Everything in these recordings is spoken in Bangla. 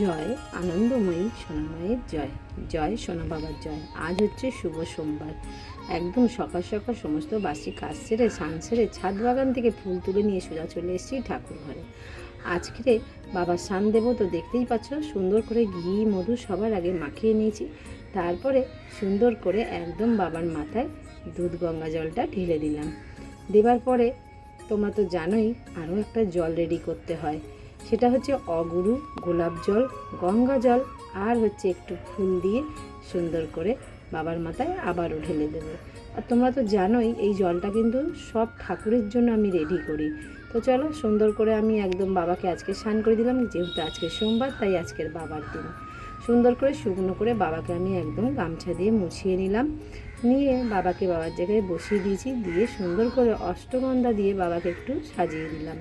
জয় আনন্দময়ী সোনামায়ের জয়। জয় সোনা বাবার জয়। আজ হচ্ছে শুভ সোমবার। একদম সকাল সকাল সমস্ত বাসি কাজ সেরে সান সেরে ছাদ বাগান থেকে ফুল তুলে নিয়ে সোজা চলে এসেছি ঠাকুর ঘরে। আজকে বাবার সান দেবো তো দেখতেই পাচ্ছ, সুন্দর করে ঘি, মধু সবার আগে মাখিয়ে নিয়েছি। তারপরে সুন্দর করে একদম বাবার মাথায় দুধ গঙ্গা জলটা ঢেলে দিলাম। দেবার পরে তোমরা তো জানোই, আরও একটা জল রেডি করতে হয়। সেটা হচ্ছে অগুরু, গোলাপ জল, গঙ্গা জল আর হচ্ছে একটু ফুল দিয়ে সুন্দর করে বাবার মাথায় আবারও ঢেলে দেবো। আর তোমরা তো জানোই, এই জলটা কিন্তু সব ঠাকুরের জন্য আমি রেডি করি। তো চলো সুন্দর করে আমি একদম বাবাকে আজকে স্নান করে দিলাম, যেহেতু আজকে সোমবার, তাই আজকের বাবার দিন। সুন্দর করে শুকনো করে বাবাকে আমি একদম গামছা দিয়ে মুছিয়ে নিলাম। নিয়ে বাবাকে বাবার জায়গায় বসিয়ে দিয়েছি, দিয়ে সুন্দর করে অষ্টগন্ধা দিয়ে বাবাকে একটু সাজিয়ে দিলাম।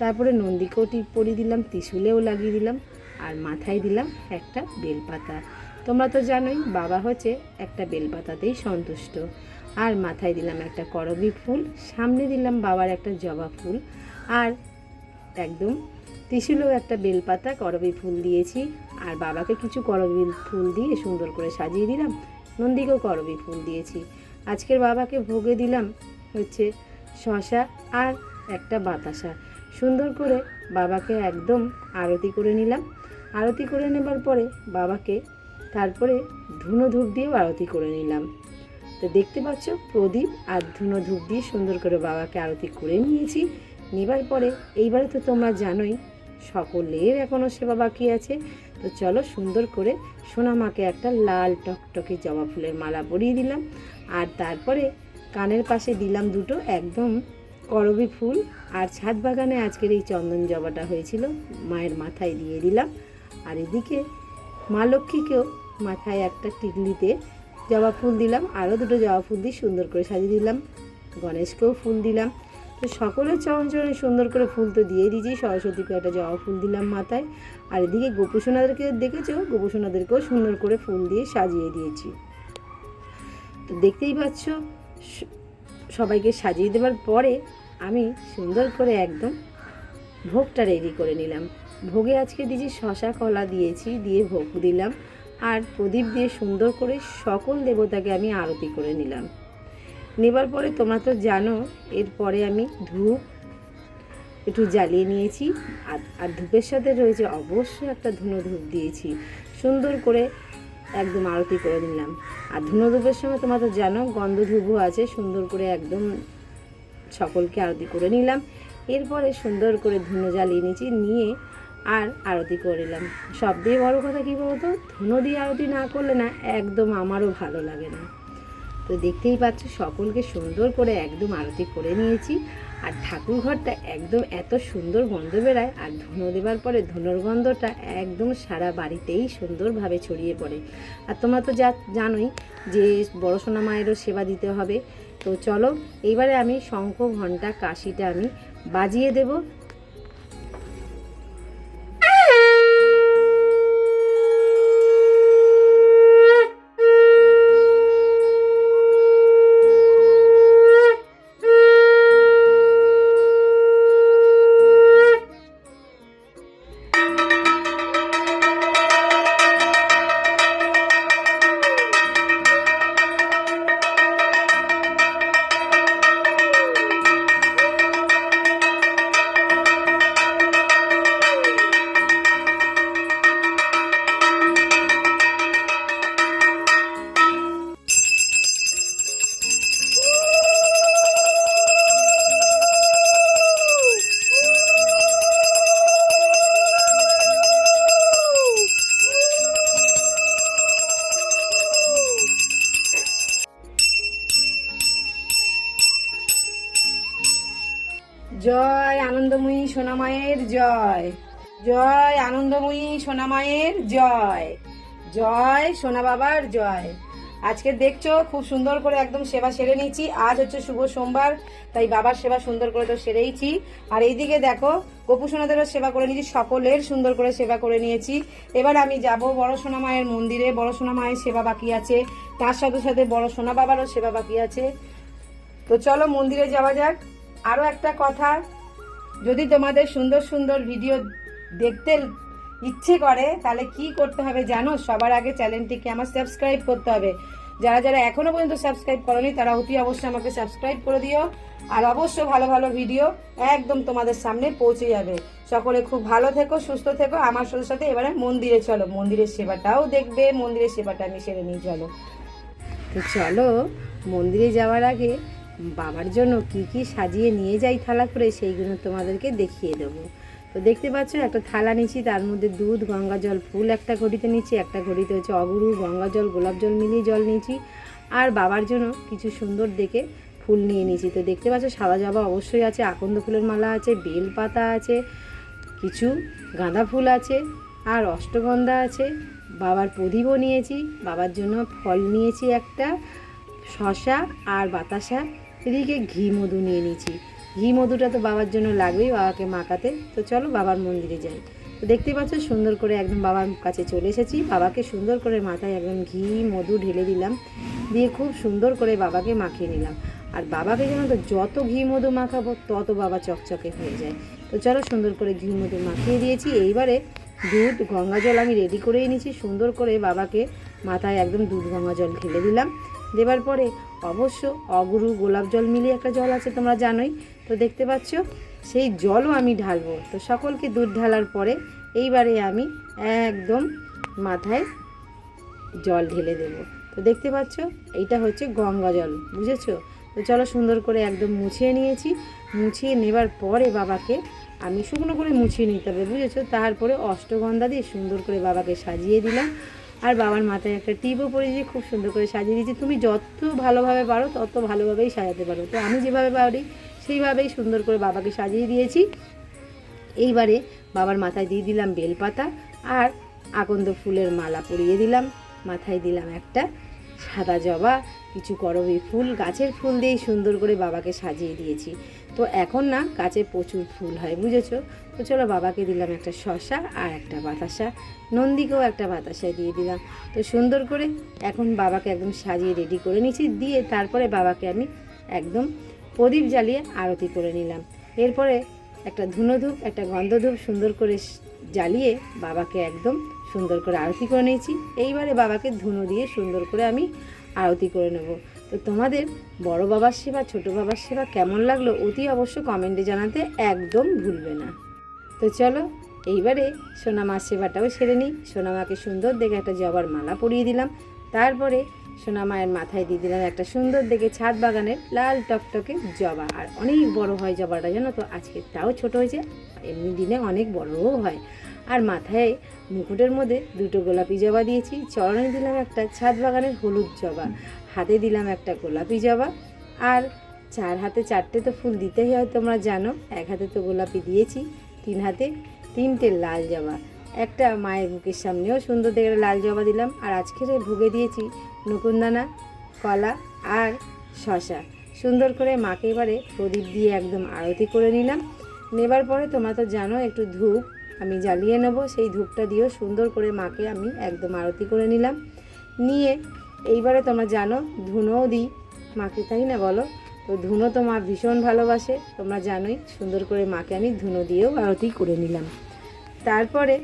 তারপরে নন্দীকেও টিপ পরিয়ে দিলাম, ত্রিশুলেও লাগিয়ে দিলাম, আর মাথায় দিলাম একটা বেলপাতা। তোমরা তো জানোই, বাবা হচ্ছে একটা বেলপাতাতেই সন্তুষ্ট। আর মাথায় দিলাম একটা করবি ফুল, সামনে দিলাম বাবার একটা জবা ফুল, আর একদম ত্রিশুলেও একটা বেলপাতা করবি ফুল দিয়েছি। আর বাবাকে কিছু করবি ফুল দিয়ে সুন্দর করে সাজিয়ে দিলাম, নন্দীকেও করবি ফুল দিয়েছি। আজকের বাবাকে ভোগে দিলাম হচ্ছে শশা আর একটা বাতাসা। সুন্দর করে বাবাকে একদম আরতি করে নিলাম। আরতি করে নেবার পরে বাবাকে তারপরে ধুনো ধূপ দিয়েও আরতি করে নিলাম। তো দেখতে পাচ্ছ, প্রদীপ আর ধুনো ধূপ দিয়ে সুন্দর করে বাবাকে আরতি করে নিয়েছি। নেবার পরে, এইবারে তো তোমরা জানোই, সকলের এখনও সেবা বাকি আছে। তো চলো সুন্দর করে সোনা সোনামাকে একটা লাল টকটকে জবা ফুলের মালা পরিয়ে দিলাম। আর তারপরে কানের পাশে দিলাম দুটো একদম করবি ফুল। আর ছাদ বাগানে আজকের এই চন্দন জবাটা হয়েছিল, মায়ের মাথায় দিয়ে দিলাম। আর এদিকে মা লক্ষ্মীকেও মাথায় একটা টিকলিতে জবা ফুল দিলাম। আরও দুটো জবা ফুল দিয়ে সুন্দর করে সাজিয়ে দিলাম। গণেশকেও ফুল দিলাম। তো সকলের চরণ চরণে সুন্দর করে ফুল তো দিয়ে দিয়েছি। সরস্বতীকে একটা জবা ফুল দিলাম মাথায়। আর এদিকে গোপুসোনাদেরকে দেখেছ? গোপুসোনাদেরকেও সুন্দর করে ফুল দিয়ে সাজিয়ে দিয়েছি। তো দেখতেই পাচ্ছ সবাইকে সাজিয়ে দেওয়ার পরে আমি সুন্দর করে একদম ভোগটা রেডি করে নিলাম। ভোগে আজকে দিয়েছি শশা, কলা দিয়েছি, দিয়ে ভোগ দিলাম। আর প্রদীপ দিয়ে সুন্দর করে সকল দেবতাকে আমি আরতি করে নিলাম। নেবার পরে তোমরা তো জানো, এরপরে আমি ধূপ একটু জ্বালিয়ে নিয়েছি। আর আর ধূপের সাথে রয়েছে অবশ্যই একটা ধুনো ধূপ দিয়েছি। সুন্দর করে একদম আরতি করে নিলাম। আর ধুনো ধূপের সময় তোমরা তো জানো, গন্ধ ধূপও আছে, সুন্দর করে একদম সকলকে আরতি করে নিলাম। এরপরে সুন্দর করে ধুনো জ্বালিয়ে নিচে নিয়ে আর আরতি করে নিলাম সব দিয়ে বড়ো কথা কী বলতো? ধুনো দিয়ে আরতি না করলে না একদম আমারও ভালো লাগে না। তো দেখতেই পাচ্ছ, সকলকে সুন্দর করে একদম আরতি করে নিয়েছি। আর ঠাকুর ঘরটা একদম এত সুন্দর গন্ধ বেড়ায় আর ধুনো দেবার পরে ধুনোর গন্ধটা একদম সারা বাড়িতেই সুন্দরভাবে ছড়িয়ে পড়ে। আর তোমরা তো যা জানোই যে বড় সোনা মায়েরও সেবা দিতে হবে। তো চলো, এইবারে আমি শঙ্খ ঘণ্টা কাশিটা আমি বাজিয়ে দেব। সোনামায়ের জয়। জয় আনন্দময়ী সোনামায়ের জয়। জয় সোনা বাবার জয়। আজকে দেখছ, খুব সুন্দর করে একদম সেবা সেরে নিয়েছি। আজ হচ্ছে শুভ সোমবার, তাই বাবার সেবা সুন্দর করে তো সেরেইছি। আর এইদিকে দেখো, গোপু সোনাদেরও সেবা করে নিয়েছি, সকলের সুন্দর করে সেবা করে নিয়েছি। এবার আমি যাব বড় সোনা মায়ের মন্দিরে, বড় সোনা মায়ের সেবা বাকি আছে। তার সাথে সাথে বড় সোনা বাবারও সেবা বাকি আছে। তো চলো মন্দিরে যাওয়া যাক। আরও একটা কথা যদি তোমাদের সুন্দর সুন্দর ভিডিও দেখতে ইচ্ছে করে, তাহলে কি করতে হবে জানো? সবার আগে চ্যানেলটিকে আমার সাবস্ক্রাইব করতে হবে। যারা যারা এখনও পর্যন্ত সাবস্ক্রাইব করনি, তারা অতি অবশ্যই আমাকে সাবস্ক্রাইব করে দিও। আর অবশ্যই ভালো ভালো ভিডিও একদম তোমাদের সামনে পৌঁছে যাবে। সকলে খুব ভালো থেকো, সুস্থ থেকো। আমার সাথে সাথে এবারে মন্দিরে চলো। মন্দিরের সেবাটাও দেখবে, মন্দিরের সেবাটা আমি সেরে নিই, চলো। তো চলো, মন্দিরে যাওয়ার আগে বাবার জন্য কি কি সাজিয়ে নিয়ে যাই থালা করে সেইগুলো তোমাদেরকে দেখিয়ে দেবো। তো দেখতে পাচ্ছ, একটা থালা নিচ্ছি তার মধ্যে দুধ, গঙ্গা জল, ফুল একটা ঘড়িতে নিচ্ছি একটা ঘড়িতে হচ্ছে অগুরু, গঙ্গা জল, গোলাপ জল মিলিয়ে জল নিয়েছি। আর বাবার জন্য কিছু সুন্দর দেখে ফুল নিয়ে নিয়েছি। তো দেখতে পাচ্ছ, সাদা জবা অবশ্যই আছে, আকন্দ ফুলের মালা আছে বেল পাতা আছে, কিছু গাঁদা ফুল আছে, আর অষ্টগন্ধা আছে। বাবার প্রদীপও নিয়েছি, বাবার জন্য ফল নিয়েছি একটা শশা আর বাতাসা। এদিকে ঘি মধু নিয়ে নিয়েছি। ঘি মধুটা তো বাবার জন্য লাগবেই, বাবাকে মাখাতে। তো চলো বাবার মন্দিরে যাই। তো দেখতে পাচ্ছ, সুন্দর করে একদম বাবার কাছে চলে এসেছি। বাবাকে সুন্দর করে মাথায় একদম ঘি মধু ঢেলে দিলাম। দিয়ে খুব সুন্দর করে বাবাকে মাখিয়ে নিলাম। আর বাবাকে যেন তো, যত ঘি মধু মাখাবো, তত বাবা চকচকে হয়ে যায়। তো চলো সুন্দর করে ঘি মধু মাখিয়ে দিয়েছি। এইবারে দুধ, গঙ্গা জল আমি রেডি করেই নিয়েছি সুন্দর করে বাবাকে মাথায় একদম দুধ, গঙ্গা জল ঢেলে দিলাম। দেবার পরে অবশ্য অগুরু গোলাপ জল মিলিয়ে একটা জল আছে, তোমরা জানোই। তো দেখতে পাচ্ছ, সেই জলও আমি ঢালবো। তো সকলকে দুধ ঢালার পরে এইবারে আমি একদম মাথায় জল ঢেলে দেব। তো দেখতে পাচ্ছ, এইটা হচ্ছে গঙ্গা জল, বুঝেছ? তো চলো সুন্দর করে একদম মুছিয়ে নিয়েছি। মুছিয়ে নেবার পরে বাবাকে আমি শুকনো করে মুছিয়ে নিতে হবে, বুঝেছ? তারপরে অষ্টগন্ধা দিয়ে সুন্দর করে বাবাকে সাজিয়ে দিলাম। আর বাবার মাথায় একটা টিপও পরে দিয়ে খুব সুন্দর করে সাজিয়ে দিয়েছি। তুমি যত ভালোভাবে পারো, তত ভালোভাবেই সাজাতে পারো। তো আমি যেভাবে পারি, সেইভাবেই সুন্দর করে বাবাকে সাজিয়ে দিয়েছি। এইবারে বাবার মাথায় দিয়ে দিলাম বেলপাতা আর আকন্দ ফুলের মালা পরিয়ে দিলাম। মাথায় দিলাম একটা সাদা জবা কিছু করবি ফুল, গাছের ফুল দিয়েই সুন্দর করে বাবাকে সাজিয়ে দিয়েছি। তো এখন না, গাছে প্রচুর ফুল হয়, বুঝেছ? তো চলো বাবাকে দিলাম একটা শশা আর একটা বাতাসা। নন্দীকেও একটা বাতাসা দিয়ে দিলাম। তো সুন্দর করে এখন বাবাকে একদম সাজিয়ে রেডি করে নিয়েছি। দিয়ে তারপরে বাবাকে আমি একদম প্রদীপ জ্বালিয়ে আরতি করে নিলাম। এরপরে একটা ধূপ একটা গন্ধ ধূপ সুন্দর করে জ্বালিয়ে বাবাকে একদম সুন্দর করে আরতি করে নিয়েছি। এইবারে বাবাকে ধুনো দিয়ে সুন্দর করে আমি আরতি করে নেব। তো তোমাদের বড় বাবার সেবা, ছোট বাবার সেবা কেমন লাগল অতি অবশ্য কমেন্টে জানাতে একদম ভুলবে না। তো চলো, এইবারে সোনামার সেবাটাও সেরে নিই। সোনামাকে সুন্দর দেখে একটা জবার মালা পরিয়ে দিলাম। তারপরে সোনামায়ের মাথায় দিয়ে দিলাম একটা সুন্দর দেখে ছাদ বাগানের লাল টকটকে জবা। আর অনেক বড় হয় জবাটা, জানো তো? আজকে তাও ছোট হয়েছে এমনি দিনে অনেক বড়ও হয়। আর মাথায় মুকুটের মধ্যে দুটো গোলাপি জবা দিয়েছি। চরণে দিলাম একটা ছাদ বাগানের হলুদ জবা। হাতে দিলাম একটা গোলাপি জবা। আর চার হাতে চারটে তো ফুল দিতেই হয় তোমরা জানো। এক হাতে তো গোলাপি দিয়েছি, তিন হাতে তিনটে লাল জবা। একটা মায়ের মুখের সামনেও সুন্দর দেখে লাল জবা দিলাম। আর আজকের ভোগে দিয়েছি নকুনদানা কলা আর শশা সুন্দর করে মাকে এবারে প্রদীপ দিয়ে একদম আরতি করে নিলাম। নেবার পরে তোমরা তো জানো একটু ধূপ আমি জ্বালিয়ে নেব। সেই ধূপটা দিয়েও সুন্দর করে মাকে আমি একদম আরতি করে নিলাম। নিয়ে এইবারে তোমরা জানো, ধুনোও দিই। মাকে তাই না বলো? তো ধুনো তো মা ভীষণ ভালোবাসে। তোমরা জানোই, সুন্দর করে মাকে আমি ধুনো দিয়েও আরতি করে নিলাম। তারপরে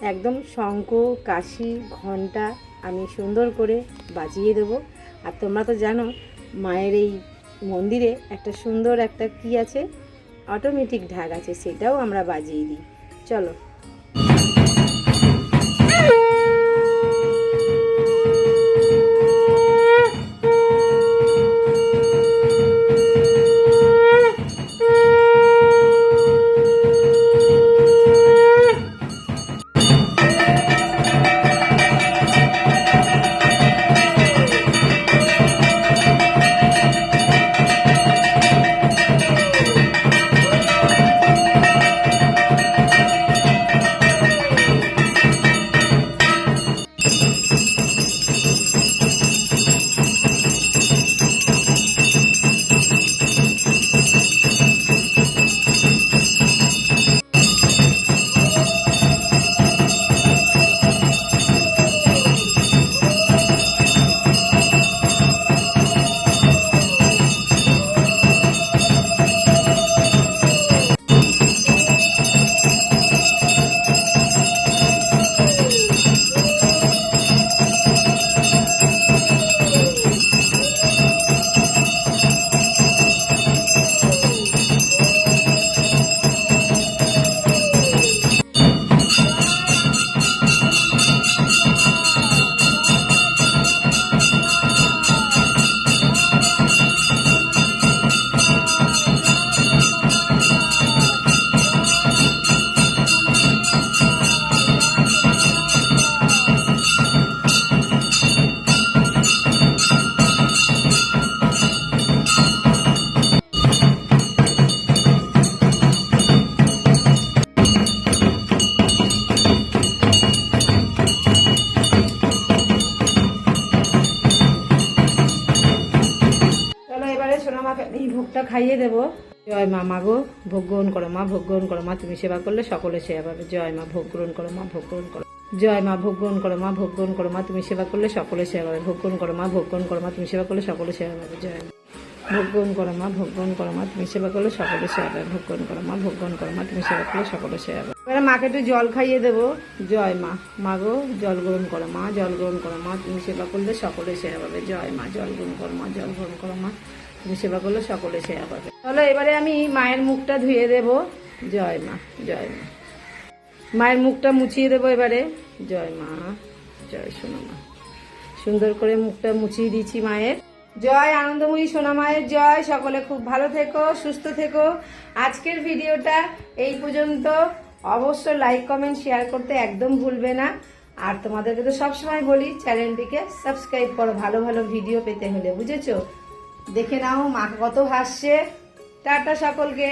একদম শঙ্খ, কাশি ঘণ্টা আমি সুন্দর করে বাজিয়ে দেবো। আর তোমরা তো জানো, মায়ের এই মন্দিরে একটা সুন্দর একটা কি আছে? অটোমেটিক ঢাক আছে, সেটাও আমরা বাজিয়ে দিই। चलो। চলো ভোগটা খাইয়ে দেবো জয় মা মাগো ভোগ গ্রহণ করো মা ভোগ গ্রহণ করো মা তুমি সেবা করলে সকলে সেবা পাবে জয় মা ভোগ গ্রহণ করো মা ভোগ গ্রহণ করো জয় মা ভোগ গ্রহণ করো মা ভোগ গ্রহণ করো মা তুমি সেবা করলে সকলে সেবা পাবে ভোগ গ্রহণ করো মা ভোগ গ্রহণ করো মা তুমি সেবা করলে সকলে সেবা পাবে জয় মা ভোগ গ্রহণ করো মা ভোগ গ্রহণ করো মা তুমি সেবা করলে সকলে সেবা পাবে ভোগ গ্রহণ করো মা ভোগ গ্রহণ করো মা তুমি সেবা করলে সকলে সেবা পাবে এবারে মাকে একটু জল খাইয়ে দেবো জয় মা মা গো জল গ্রহণ করো মা জল গ্রহণ করো মা তুমি সেবা করলে সকলে সেবা পাবে জয় মা জল গ্রহণ করো মা জল গ্রহণ করো মা তুমি সেবা করলে সকলে সেবা পাবে। চলো এবারে আমি মায়ের মুখটা ধুয়ে দেব। জয় মা জয় মা। মায়ের মুখটা মুছিয়ে দেবো এবারে। জয় মা, জয় সোনা মা। সুন্দর করে মুখটা মুছিয়ে দিচ্ছি মায়ের। জয় আনন্দময়ী সোনা মায়ের জয়। সকলে খুব ভালো থেকো, সুস্থ থেকো। আজকের ভিডিওটা এই পর্যন্ত। অবশ্য লাইক কমেন্ট শেয়ার করতে একদম ভুলবে না। আর তোমাদেরকে তো সবসময় বলি চ্যানেলটিকে সাবস্ক্রাইব করো। ভালো ভালো ভিডিও পেতে হলে, বুঝেছ? দেখে নাও মা কত হাসছে। টাটা সকলকে।